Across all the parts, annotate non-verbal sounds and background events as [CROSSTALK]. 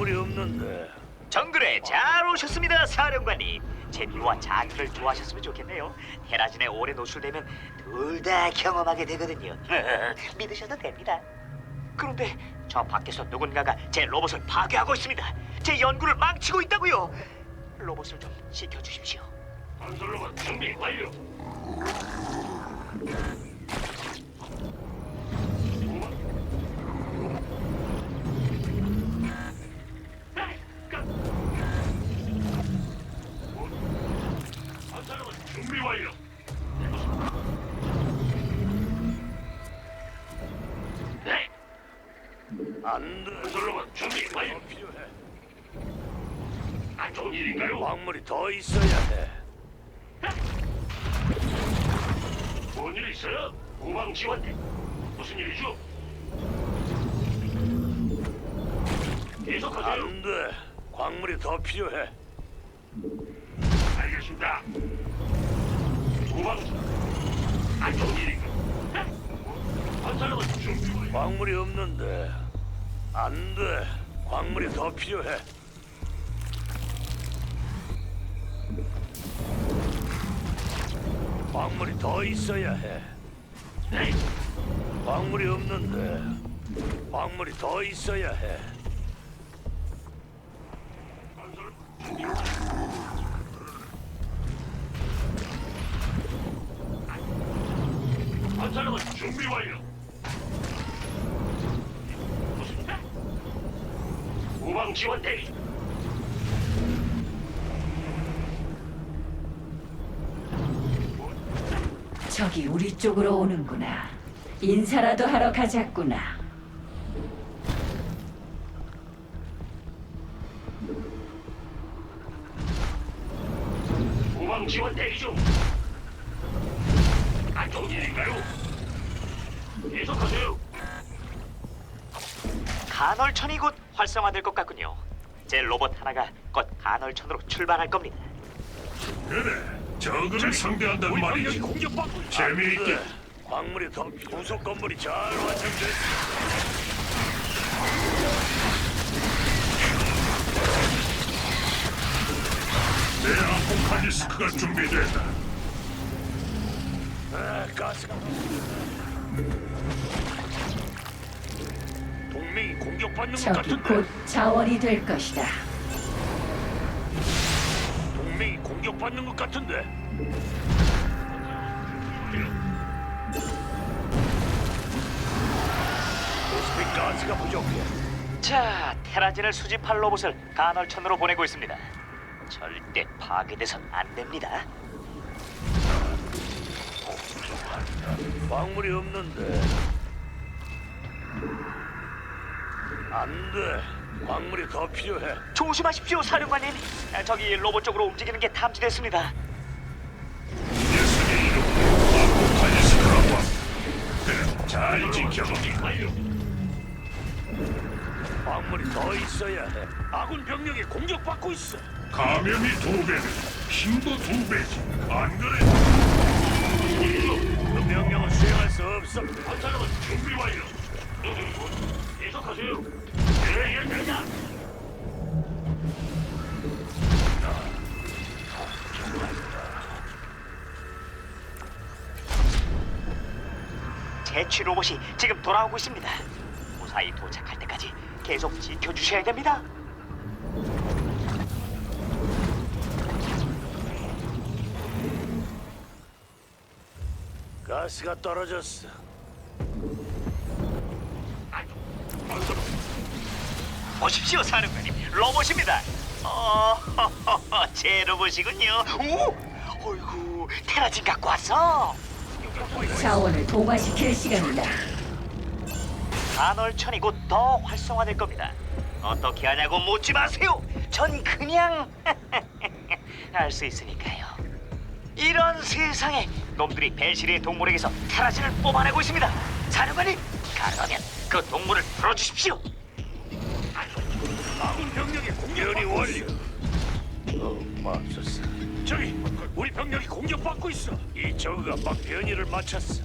광물이 없는데. 정글에 잘 오셨습니다, 사령관님. 재미와 자기를 좋아하셨으면 좋겠네요. 테라진에 오래 노출되면 둘 다 경험하게 되거든요. [LAUGHS] 믿으셔도 됩니다. 그런데 저 밖에서 누군가가 제 로봇을 파괴하고 있습니다. 제 연구를 망치고 있다고요. 로봇을 좀 지켜주십시오. 건설로만 준비 완료. 있어야 해. 뭔일 있어요? 후방 지원. 무슨 일이죠? 계속하세요. 안 돼. 광물이 더 필요해. 알겠습니다. 후방 안 좋은 일인가? 건설로만 준비. 광물이 없는데. 안 돼. 광물이 더 필요해. 광물이 더 있어야 해. 네, 광물이 없는데. 광물이 더 있어야 해. 건설로만 준비 완료. 후방 지원 대기. 저기 우리 쪽으로 오는구나. 인사라도 하러 가자꾸나. 후방 지원 대기 중. 안 좋은 일인가요? 계속하세요. 간헐천이 곧 활성화될 것 같군요. 제 로봇 하나가 곧 간헐천으로 출발할 겁니다. 그래, 적을 상대한단 말이지. 공격받고. 재미있게. 안 돼. 광물이 더. 부속 건물이 잘 완성됐어. 내 아포칼리스크가 준비됐다. 아, 가스가. 동맹이 공격받는 것 저기 같은데. 곧 자원이 될 것이다. 공격받는 것 같은데. 모스피 가스가 부족해. 자, 테라진을 수집할 로봇을 간헐천으로 보내고 있습니다. 절대 파괴돼선 안 됩니다. 광물이 없는데. 안 돼. 광물이 더 필요해. 조심하십시오, 사령관님. 아, 저기 로봇 쪽으로 움직이는 게 탐지됐습니다. 이름은 아포칼리스크라고 함. 그래, 잘 지켜봐. 광물이 더 있어야 해. 아군 병력이 공격받고 있어. 감염이 두 배는 힘도 두 배지. 안 그래? 그 명령은 수행할 수 없어. 건설은 준비 완료. 계속하세요. 제취 로봇이 지금 돌아오고 있습니다. 무사히 도착할 때까지 계속 지켜주셔야 됩니다. 가스가 떨어졌어. 보십시오, 사령관님. 로봇입니다. 어, [LAUGHS] 제 로봇이군요. 오, 어이구, 테라진 갖고 왔어. 자원을 동화시킬 시간이다. 간헐천이 곧 더 활성화될 겁니다. 어떻게 하냐고 묻지 마세요. 전 그냥 [LAUGHS] 알 수 있으니까요. 이런 세상에 놈들이 배실의 동물에게서 테라진을 뽑아내고 있습니다. 사령관님, 가능하면 그 동물을 풀어주십시오. 아군 병력의 공격이 완료. 어, 맙소사. 저기 우리 병력이 공격받고 있어. 이 저그가 막 변이를 마쳤어.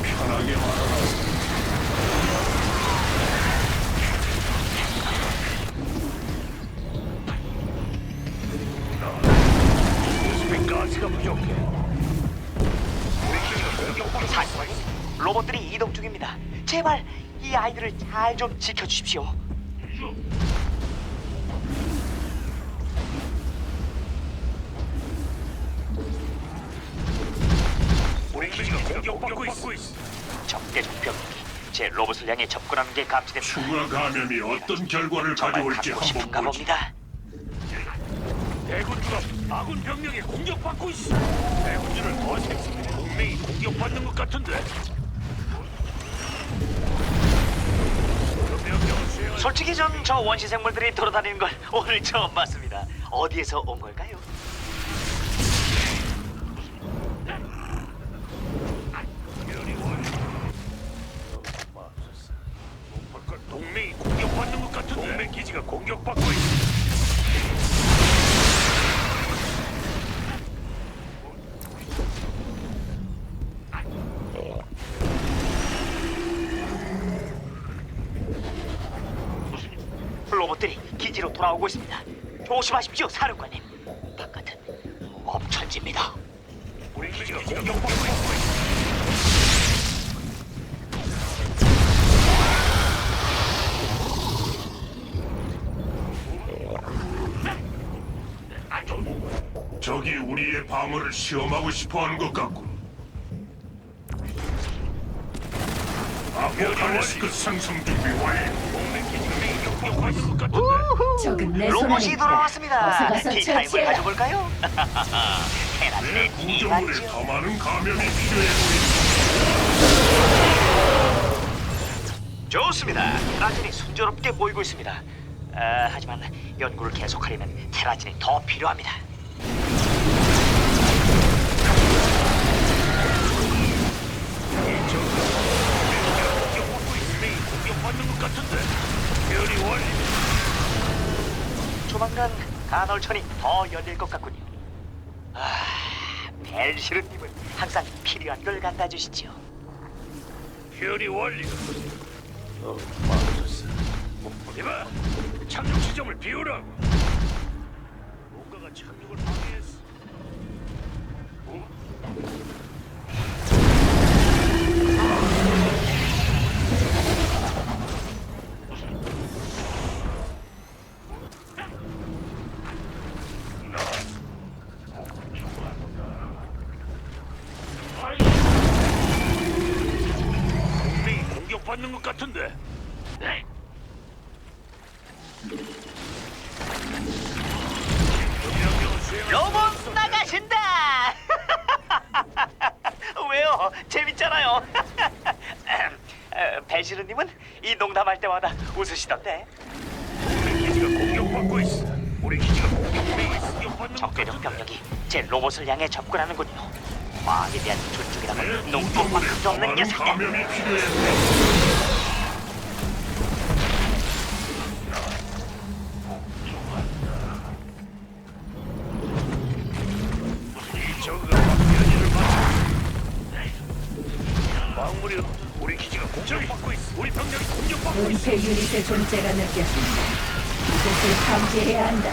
편하게 말하라. 가스가 부족해. 우리 팀 공격받고 로봇들이 이동 중입니다. 제발 아이들을 잘 좀 지켜주십시오. 우리 기지가 공격받고 있어. 적대적 병력이 제 로봇을 향해 접근하는 게 감지됩니다. 추가 감염이 어떤 결과를 정말 가져올지 갖고 한번 싶은가 보지. 봅니다. 대군주가 아군 병력에 공격받고 있어. 대군주를 더 생성해. 동맹이 공격받는 것 같은데. 솔직히 전 저 원시 생물들이 돌아다니는 걸 [LAUGHS] 오늘 처음 봤습니다. 어디에서 온 걸까요? 동맹이 공격받는 것 같은데. 동맹 기지가 공격받고 있어. 로봇들이 기지로 돌아오고 있습니다. 조심하십시오, 사령관님. 바깥은 엄천집니다. 우리 기지가 공격받고. 적이 우리의 방어를 시험하고 싶어하는 것 같군. 아포칼리스크 상승 준비 완료. 것 같은데. 적은 내 손안에 로봇이 있다. 돌아왔습니다. 어서 가서 티타임을 처치해라. 가져볼까요? [LAUGHS] 내 이반죠. 더 많은 감염이 필요해 보인다. 좋습니다. 테라진이 순조롭게 보이고 있습니다. 아, 하지만 연구를 계속하려면 테라진이 더 필요합니다. 조만간 간헐천이 더 열릴 것 같군요. 아, 벨시르님은 항상 필요한 걸 갖다 주시죠. 변이 완료. 어, 맙소사. 이봐, 착륙 지점을 비우라고. 뭔가가 착륙을 방해했어. 어? 에, 벨시르님은 [LAUGHS] 이 농담할 때마다 웃으시던데. 우리 기지가 공격받고 있어. 우리 기지가 공격받는 것 적대적 같은데. 병력이 제 로봇을 향해 접근하는군요. 과학에 대한 구조물에 농촌밖에 더 없는 녀석들. 감염이 필요해 존재가 느껴진다. 이것을 탐지해야 한다.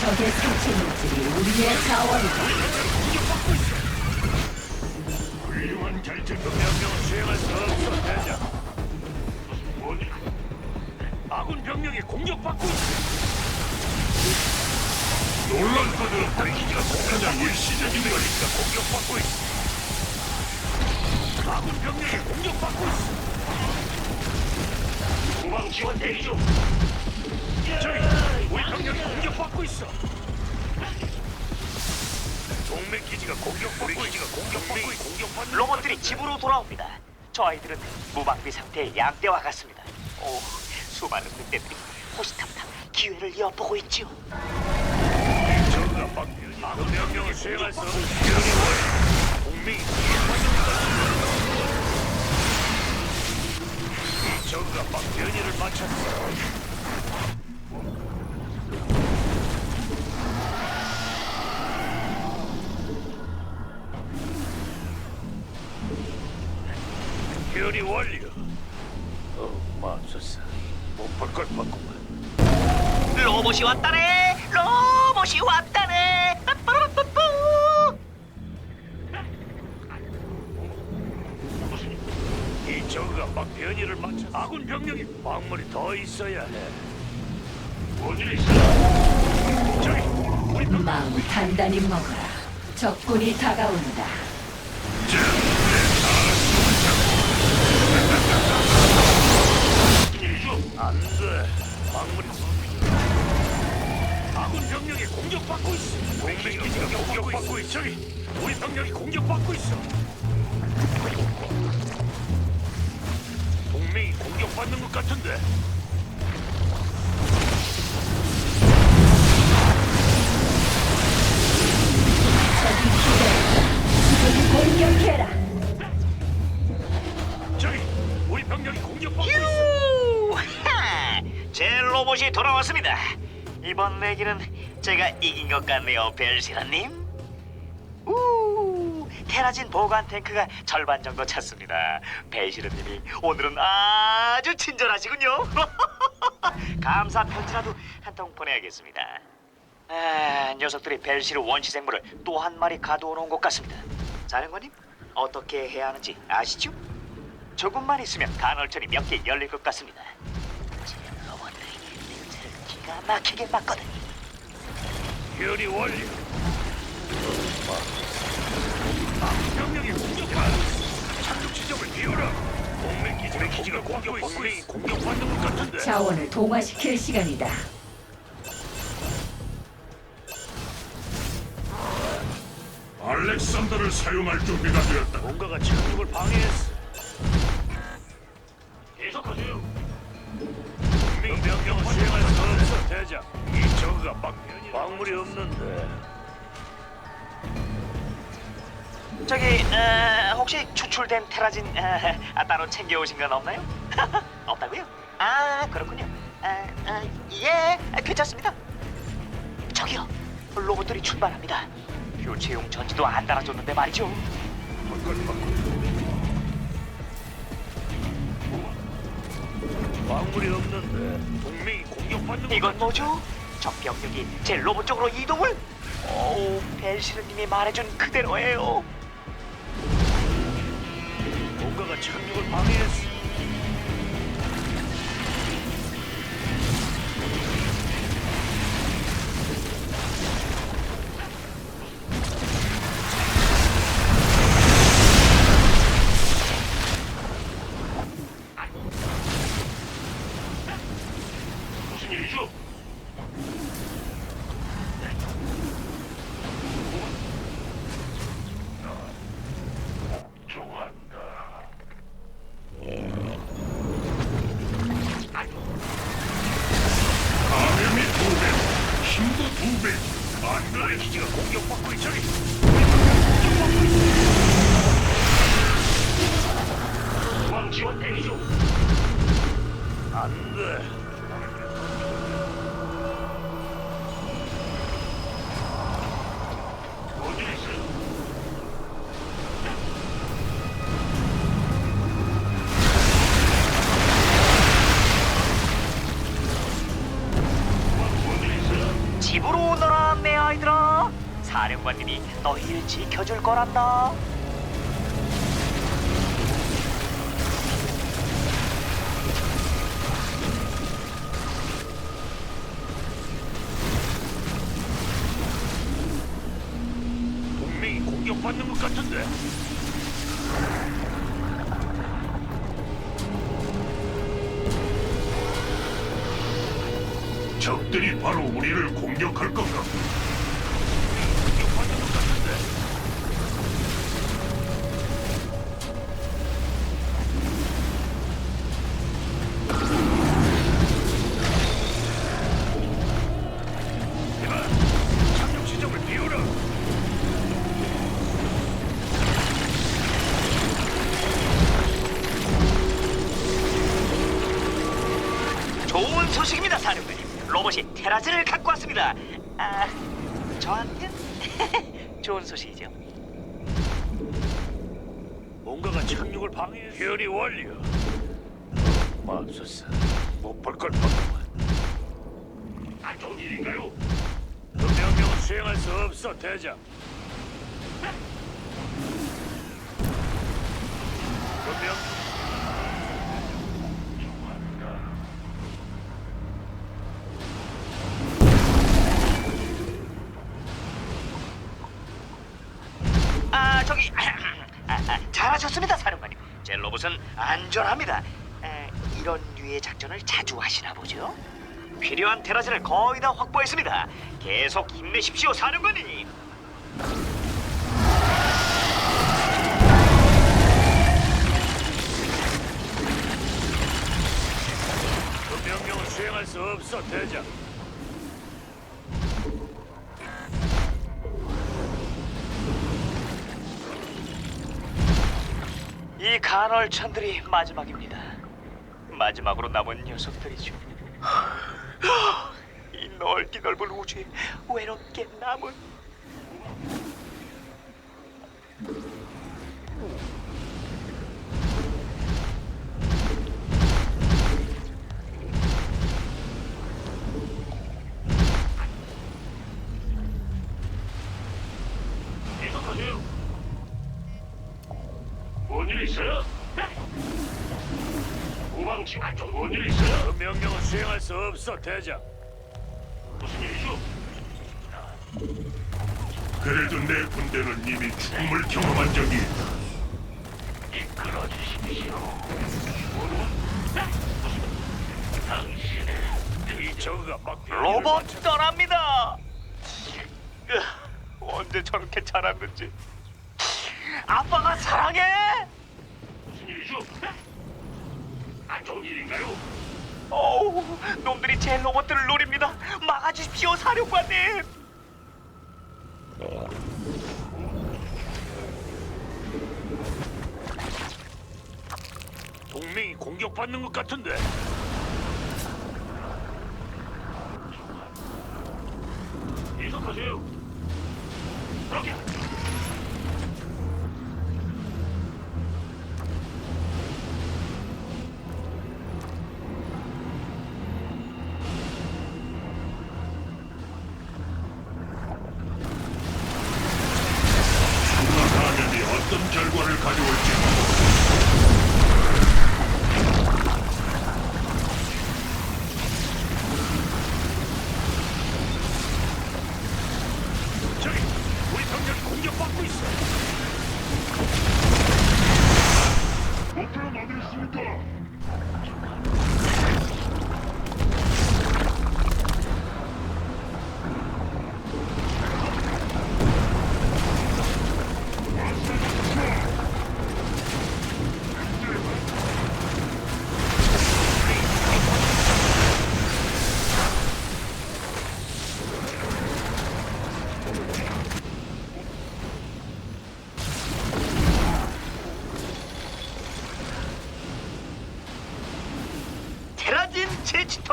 적의 생체 물질이 우리의 자원이다. 훌륭한 결정. 그 명령을 수행할 수 없어, 대장. 뭐지? 아군 병력이 공격받고 있어. 놀란 것은 그냥 공격받고 있어. 일시적인 거니까. 공격받고 있어. 아군 병력이 공격받고 있어. 후방 지원 대기 중. 저기, 우리 병력이 공격받고 있어. 동맹 기지가 공격받고. 기지가 공격받고 있어. 공격받는 로봇들이 집으로 돌아옵니다. 저 아이들은 무방비 상태의 양떼와 같습니다. 오, 수많은 늑대들이 호시탐탐 기회를 엿보고. 저가 막 아군 명령을 수행할 수 없는 변이 원. 동맹이 이 저가 막 변이를 마쳤어. 변이 완료. 어, 맙소사. 못볼 걸 봤구만. 로봇이 왔다네. 로봇. 로봇이 왔다 아군 병력이 광물이 더 있어야 해. 뭔일 있어? 저기 우리 병 마음 단단히 먹어라. 적군이 다가온다. 안 돼. 광물이 더 필요해. 아군 병력이 공격받고 있어. 동맹 기지가 공격받고 있어. 저기 우리 병력이 공격받고 있어. 동맹이 공격받는 것 같은데. 공격해라. [LAUGHS] 로봇이 돌아왔습니다. 이번 내기는 제가 이긴 것 같네요, 벨시라님. 우 테라진 보관 탱크가 절반 정도 찼습니다. 벨시르님이 오늘은 아주 친절하시군요. [LAUGHS] 감사 편지라도 한 통 보내야겠습니다. 아, 녀석들이 벨시르 원시 생물을 또 한 마리 놓은 것 같습니다. 사령관님, 어떻게 해야 하는지 아시죠? 조금만 있으면 간헐천이 몇 개 열릴 것 같습니다. 제 로봇들이 냄새를 기가 막히게 맡거든요. 변이 완료. 병력이 있어. 착륙 지점을 비워라. 동맹 기지가 기지가 공격받고 있어. 공격받는 것 같은데. 자원을 동화시킬 시간이다. 알렉산더를 사용할 준비가 되었다. 뭔가가 착륙을 방해했어. 계속하세요. 동맹 병력을 수행할 수 없어, 대장. 이 저그가 막. 광물이 없는데. 저기 어, 혹시 추출된 테라진 어, 아, 따로 챙겨오신 건 없나요? [LAUGHS] 없다고요? 아 그렇군요. 아, 아, 예, 아, 괜찮습니다. 저기요, 로봇들이 출발합니다. 교체용 전지도 안 달아줬는데 말이죠. 광물이 없는데. 동맹이 공격받는 것 이건 뭐죠? 적 병력이 제 로봇 쪽으로 이동을? 오, 벨시르님이 말해준 그대로예요. 뭔가가 착륙을 방해했어. 지켜줄 거란다. 동맹이 공격받는 것 같은데. 적들이 바로 우리를 공격할 건가? 좋은 소식입니다, 사령관님. 로봇이 테라즈를 갖고 왔습니다. 아, 저한테 [LAUGHS] 좋은 소식이죠. 뭔가가 착륙을 방해해. 변이 완료. 맙소사, 못볼 걸 봤구만. 안 좋은 일인가요? 그 명령 수행할 수 없어, 대장. 분명 저기 [CLEARS THROAT] 아, 아, 잘하셨습니다 사령관님 제 로봇은 안전합니다 에, 이런 류의 작전을 자주 하시나 보죠? 필요한 테라진을 거의 다 확보했습니다 계속 힘내십시오 사령관님 그 명령을 수행할 수 없어, 대장. 간헐천들이 마지막입니다. 마지막으로 남은 녀석들이죠. [GASPS] 이 넓기 넓은 우주에 외롭게 남은 없어, 대장. 무슨 일이죠? 그래도 내 군대는 이미 죽음을 경험한 적이 있다. 이끌어 주십시오. 당신의 이 저그가 막 로봇 떠납니다 으, 언제 저렇게 자랐는지 아빠가 사랑해 무슨 일이죠? 안 좋은 일인가요? 어우, 놈들이 제 로봇들을 노립니다. 막아주십시오, 사령관님. 동맹이 공격받는 것 같은데. 계속하세요. 그렇게.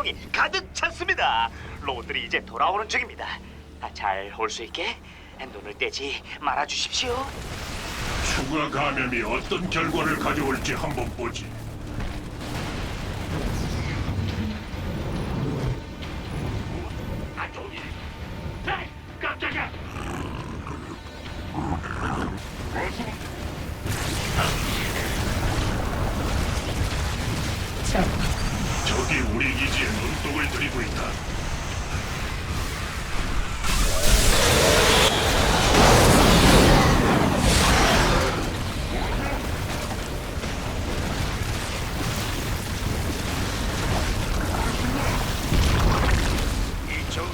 제치통이 가득 찼습니다. 로봇들이 이제 돌아오는 중입니다. 아, 잘올 수 있게 눈을 떼지 말아 주십시오. 추가 감염이 어떤 결과를 가져올지 한번 보지.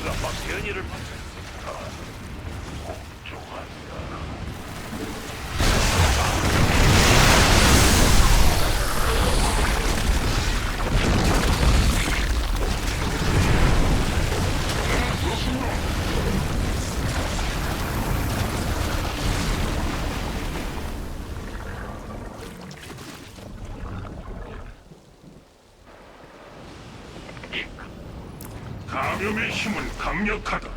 막 변이를 감염 강력하다.